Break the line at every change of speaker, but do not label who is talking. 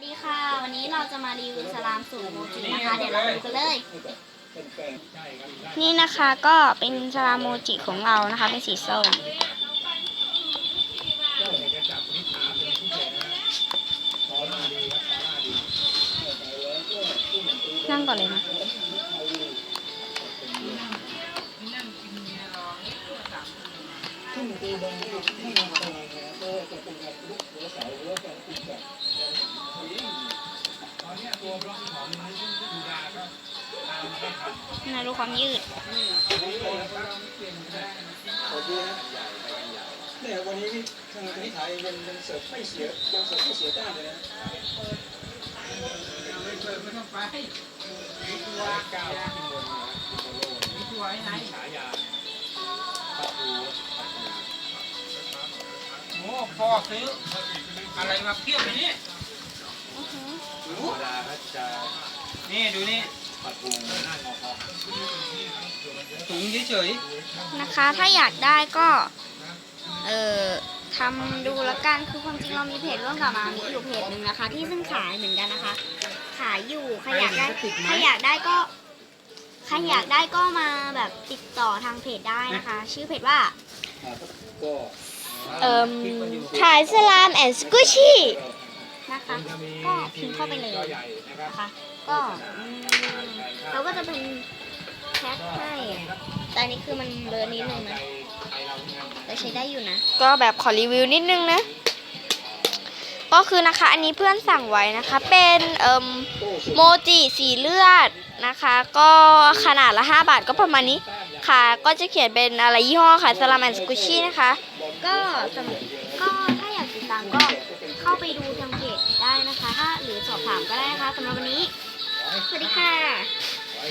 สวัสดีค่ะ วันนี้เราจะมารีวิวสลามสูตรโมจินะคะ เดี๋ยวเราดูกันเลย นี่นะคะก็เป็นสลามโมจิของเรานะคะ เป็นสีส้มนั่งก่อนเลยนะ นะดูความยืด
เนี่ยวันนี้นี่ทางนิถายังยังเสิร์ฟไม่เสียยังเสิร์ฟไม่เสียด้านเลยนะ
โอ้พ่อซื้ออะไรมาเพียบเลยนี่ นี่ดูนี่ถุงเฉย
นะคะ ถ้าอยากได้ก็ เอ่อทำดูแล้วกัน คือความจริงเรามีเพจร่วมกับมามีอยู่เพจหนึ่งนะคะ ที่ซึ่งขายเหมือนกันนะคะ ขายอยู่ใครอยากได้ใครอยากได้ก็ใครอยากได้ก็มาแบบติดต่อทางเพจได้นะคะ ชื่อเพจว่า
อ่าก็
เอ่มขายสลามแอนด์สกุชี่ นะคะ ก็พิมพ์เข้าไปเลยนะคะก็อืมเราก็จะเป็นแพ็คให้อะแต่อันนี้คือมันเลอะนิดนึงนะแต่ใช้ได้อยู่นะ ก็แบบขอรีวิวนิดนึงนะ ก็คือนะคะอันนี้เพื่อนสั่งไว้นะคะ เป็นเอ่มโมจิสีเลือดนะคะ ก็ขนาดละ 5 บาทก็ประมาณนี้ค่ะ ก็จะเขียนเป็นอะไรยี่ห้อค่ะสลามันสกุชี่นะคะ ก็สำหรับก็ถ้าอยากติดตามก็เข้าไปดูทางเพจได้ คะคะ หรือสอบถามก็ได้นะคะสำหรับวันนี้ สวัสดีค่ะ